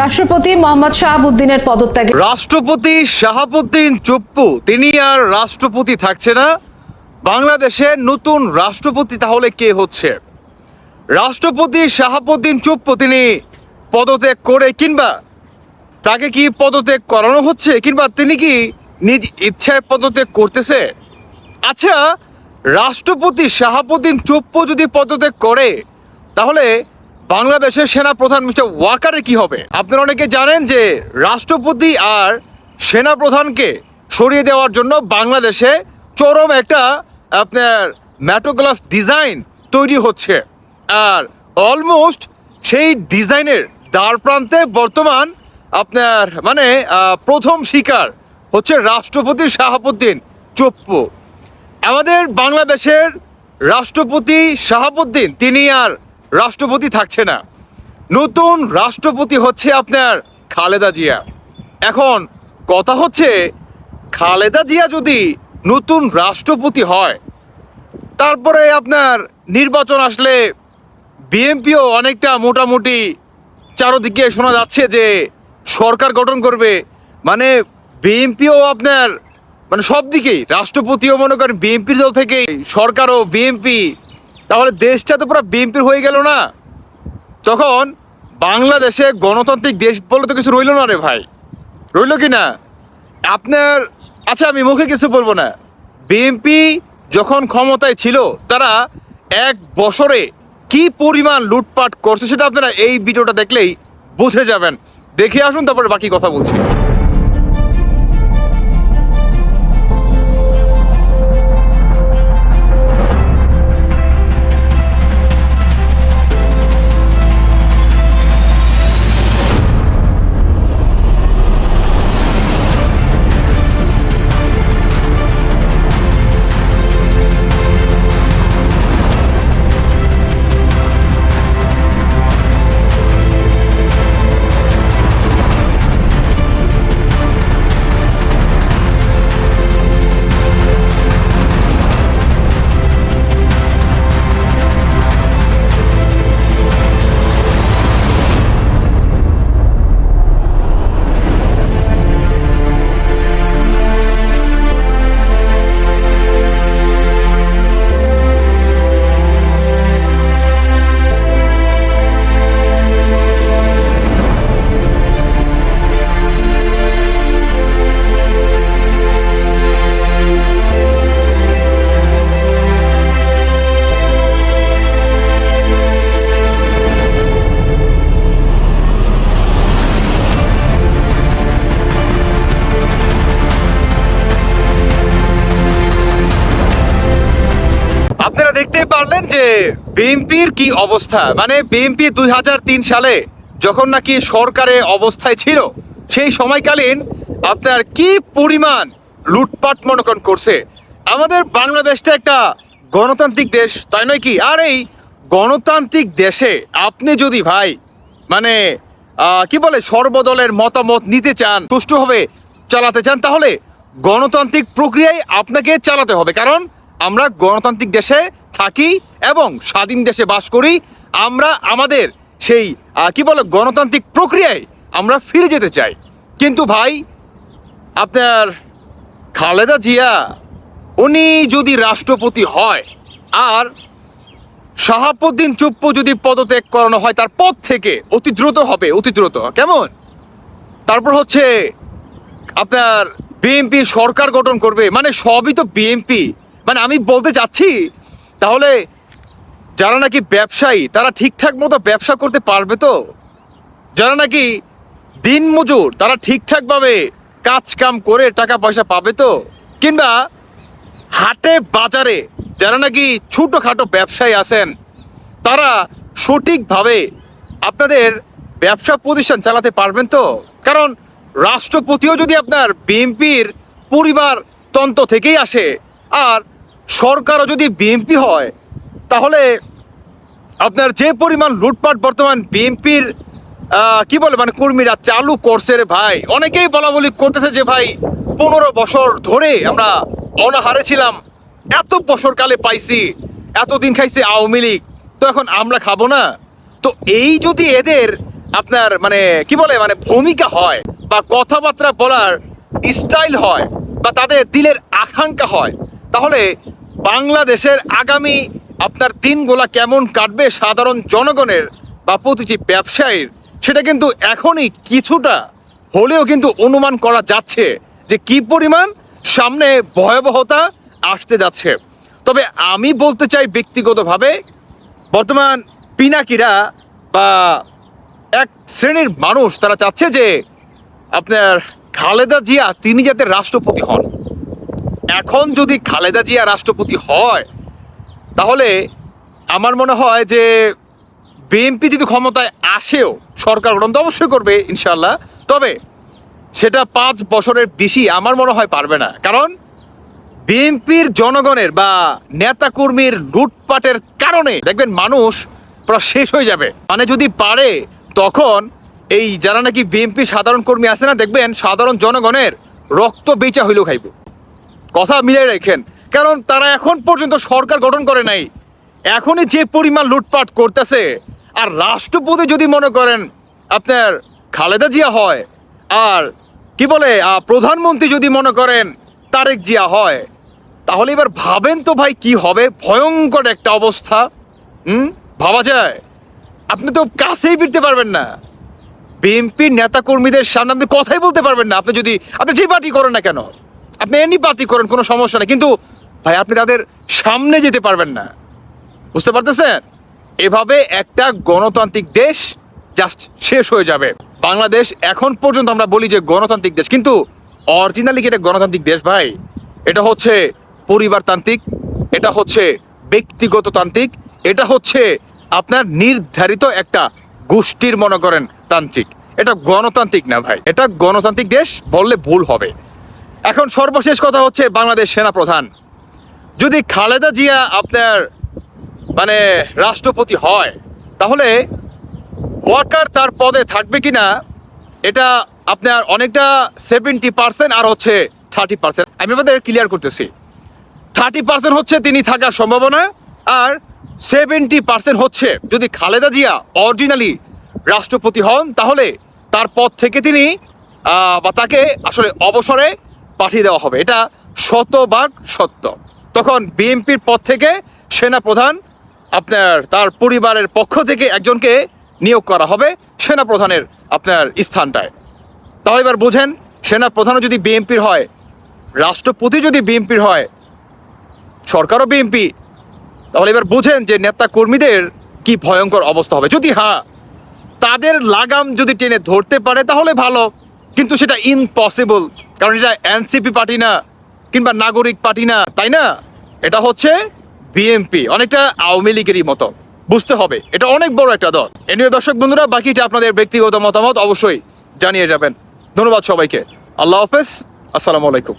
রাষ্ট্রপতি মোহাম্মদ শাহাবুদ্দিনের পদত্যাগে রাষ্ট্রপতি শাহাবুদ্দিন চুপ্পু, তিনি আর রাষ্ট্রপতি থাকছে না। বাংলাদেশে নতুন রাষ্ট্রপতি তাহলে কে হচ্ছে? রাষ্ট্রপতি শাহাবুদ্দিন চুপ্পু, তিনি পদত্যাগ করে কিংবা তাকে কি পদত্যাগ করানো হচ্ছে, কিংবা তিনি কি নিজ ইচ্ছায় পদত্যাগ করতেছে? আচ্ছা রাষ্ট্রপতি শাহাবুদ্দিন চুপ্পু যদি পদত্যাগ করে, তাহলে বাংলাদেশের সেনা প্রধান মিস্টার ওয়াকারের কি হবে? আপনারা অনেকে জানেন যে রাষ্ট্রপতি আর সেনা প্রধানকে সরিয়ে দেওয়ার জন্য বাংলাদেশে চরম একটা আপনার ম্যাটোগ্লাস ডিজাইন তৈরি হচ্ছে। আর অলমোস্ট সেই ডিজাইনের দ্বার প্রান্তে বর্তমান আপনার মানে প্রথম শিকার হচ্ছে রাষ্ট্রপতি শাহাবুদ্দিন চুপ্পু। আমাদের বাংলাদেশের রাষ্ট্রপতি শাহাবুদ্দিন, তিনি আর রাষ্ট্রপতি থাকছে না। নতুন রাষ্ট্রপতি হচ্ছে আপনার খালেদা জিয়া। এখন কথা হচ্ছে, খালেদা জিয়া যদি নতুন রাষ্ট্রপতি হয়, তারপরে আপনার নির্বাচন আসলে বিএনপিও অনেকটা মোটামুটি চারোদিকে শোনা যাচ্ছে যে সরকার গঠন করবে। মানে বিএনপিও আপনার মানে সব দিকেই রাষ্ট্রপতিও মনে করেন বিএনপির দল থেকে সরকারও বিএনপি তাহলে দেশটা তো পুরো বিএনপির হয়ে গেল না। তখন বাংলাদেশে গণতান্ত্রিক দেশ বলে তো কিছু রইল না রে ভাই। রইল কি না? আপনার আচ্ছা আমি মুখে কিছু বলব না। বিএনপি যখন ক্ষমতায় ছিল, তারা এক বছরে কি পরিমাণ লুটপাট করছে সেটা আপনারা এই ভিডিওটা দেখলেই বুঝে যাবেন। দেখে আসুন, তারপরে বাকি কথা বলছি। যে বিএনপির কি অবস্থা? মানে বিএনপি দুই হাজার তিন সালে যখন নাকি সরকারে অবস্থায় ছিল, সেই সময়কালীন আপনার কি পরিমাণ লুটপাট মনোকন করছে? আমাদের বাংলাদেশটা একটা গণতান্ত্রিক দেশ, তাই নয় কি? আর এই গণতান্ত্রিক দেশে আপনি যদি ভাই মানে কি বলে, সর্বদলের মতামত নিতে চান সুষ্ঠুভাবে চালাতে চান, তাহলে গণতান্ত্রিক প্রক্রিয়ায় আপনাকে চালাতে হবে। কারণ আমরা গণতান্ত্রিক দেশে থাকি এবং স্বাধীন দেশে বাস করি, আমরা আমাদের সেই কি বলে, গণতান্ত্রিক প্রক্রিয়ায় আমরা ফিরে যেতে চাই। কিন্তু ভাই, আপনার খালেদা জিয়া, উনি যদি রাষ্ট্রপতি হয়, আর শাহাবুদ্দিন চুপ্পু যদি পদত্যাগ করানো হয়, তার পদ থেকে অতি দ্রুত হবে, অতি দ্রুত। কেমন? তারপর হচ্ছে আপনার বিএনপি সরকার গঠন করবে মানে সবই তো বিএনপি। মানে আমি বলতে চাচ্ছি তাহলে যারা নাকি ব্যবসায়ী, তারা ঠিকঠাক মতো ব্যবসা করতে পারবে তো? যারা নাকি দিন মজুর, তারা ঠিকঠাকভাবে কাজ কাম করে টাকা পয়সা পাবে তো? কিংবা হাটে, বাজারে যারা নাকি ছোটোখাটো ব্যবসায়ী আছেন, তারা সঠিকভাবে আপনাদের ব্যবসা প্রতিষ্ঠান চালাতে পারবেন তো? কারণ রাষ্ট্রপতিও যদি আপনার বিএনপির পরিবার তন্ত্র থেকেই আসে, আর সরকারও যদি বিএনপি হয়, তাহলে আপনার যে পরিমাণ লুটপাট বর্তমান বিএনপির কি বলে মানে কর্মীরা চালু করছে রে ভাই। অনেকেই বলা বলি করতেছে যে ভাই, পনেরো বছর ধরে আমরা অনাহারে ছিলাম, এত বছর কালে পাইছি, এতদিন খাইছে আওয়ামী লীগ, তো এখন আমরা খাব না? তো এই যদি এদের আপনার মানে কি বলে মানে ভূমিকা হয় বা কথাবার্তা বলার স্টাইল হয় বা তাদের দিলের আকাঙ্ক্ষা হয় তাহলে বাংলাদেশের আগামী আপনার দিনগুলা কেমন কাটবে সাধারণ জনগণের বা প্রতিটি ব্যবসায়ীর, সেটা কিন্তু এখনই কিছুটা হলেও কিন্তু অনুমান করা যাচ্ছে যে কি পরিমাণ সামনে ভয়াবহতা আসতে যাচ্ছে। তবে আমি বলতে চাই ব্যক্তিগতভাবে, বর্তমান পিনাকিরা বা এক শ্রেণির মানুষ তারা চাচ্ছে যে আপনার খালেদা জিয়া তিনি যাতে রাষ্ট্রপতি হন। এখন যদি খালেদা জিয়া রাষ্ট্রপতি হয়, তাহলে আমার মনে হয় যে বিএনপি যদি ক্ষমতায় আসেও সরকার গঠন তো অবশ্যই করবে ইনশাল্লাহ তবে সেটা পাঁচ বছরের বেশি আমার মনে হয় পারবে না। কারণ বিএনপির জনগণের বা নেতাকর্মীর লুটপাটের কারণে দেখবেন মানুষ পুরো শেষ হয়ে যাবে। মানে যদি পারে, তখন এই যারা নাকি বিএনপি সাধারণ কর্মী আছে না, দেখবেন সাধারণ জনগণের রক্ত বেচা হইলেও খাইব। কথা মিলিয়ে রেখেন। কারণ তারা এখন পর্যন্ত সরকার গঠন করে নাই। এখনই যে পরিমাণ লুটপাট করতেছে, আর রাষ্ট্রপতি যদি মনে করেন আপনার খালেদা জিয়া হয়, আর কি বলে প্রধানমন্ত্রী যদি মনে করেন তারেক জিয়া হয়, তাহলে এবার ভাবেন তো ভাই কি হবে? ভয়ঙ্কর একটা অবস্থা। হুম? ভাবা যায়। আপনি তো কাছেই ফিরতে পারবেন না। বিএনপির নেতা কর্মীদের সামনে আপনি কথাই বলতে পারবেন না। আপনি যদি, আপনি যে পার্টি করেন না কেন? আপনি পার্টি করেন, কোনো সমস্যা নেই। কিন্তু ভাই, আপনি তাদের সামনে যেতে পারবেন না। বুঝতে পারতেছেন? এভাবে একটা গণতান্ত্রিক দেশ জাস্ট শেষ হয়ে যাবে। বাংলাদেশ এখন পর্যন্ত আমরা বলি যে গণতান্ত্রিক দেশ, কিন্তু অরিজিনালি কি এটা গণতান্ত্রিক দেশ ভাই? এটা হচ্ছে পরিবারতান্ত্রিক, এটা হচ্ছে ব্যক্তিগত তান্ত্রিক এটা হচ্ছে আপনার নির্ধারিত একটা গোষ্ঠীর মনে করেন তান্ত্রিক। এটা গণতান্ত্রিক না ভাই। এটা গণতান্ত্রিক দেশ, বললে ভুল হবে। এখন সর্বশেষ কথা হচ্ছে বাংলাদেশ সেনা প্রধান যদি খালেদা জিয়া আপনার মানে রাষ্ট্রপতি হয়, তাহলে ওয়াকার তার পদে থাকবে কি না এটা আপনার অনেকটা সেভেন্টি পার্সেন্ট আর হচ্ছে থার্টি পার্সেন্ট আমি আমাদের ক্লিয়ার করতেছি। থার্টি পার্সেন্ট হচ্ছে তিনি থাকার সম্ভাবনা, আর সেভেন্টি পার্সেন্ট হচ্ছে যদি খালেদা জিয়া অরিজিনালি রাষ্ট্রপতি হন, তাহলে তার পদ থেকে তিনি বা তাকে আসলে অবসরে পাঠিয়ে দেওয়া হবে। এটা শতভাগ সত্য। তখন বিএনপির পদ থেকে সেনা প্রধান আপনার তার পরিবারের পক্ষ থেকে একজনকে নিয়োগ করা হবে সেনা প্রধানের আপনার স্থানটায়। তাহলে এবার বুঝেন সেনা প্রধানও যদি বিএনপির হয়, রাষ্ট্রপতি যদি বিএনপির হয়, সরকারও বিএনপি, তাহলে এবার বুঝেন যে নেতা কর্মীদের কি ভয়ঙ্কর অবস্থা হবে। যদি হ্যাঁ তাদের লাগাম যদি টেনে ধরতে পারে তাহলে ভালো, কিন্তু সেটা ইম্পসিবল কারণ এটা এনসিপি পার্টি না, কিংবা নাগরিক পার্টি না, তাই না? এটা হচ্ছে বিএমপি অনেকটা আওয়ামী লীগেরই মতো। বুঝতে হবে, এটা অনেক বড় একটা দল। এনিও দর্শক বন্ধুরা, বাকিটা আপনাদের ব্যক্তিগত মতামত অবশ্যই জানিয়ে যাবেন। ধন্যবাদ সবাইকে। আল্লাহ হাফেজ, আসসালামু আলাইকুম।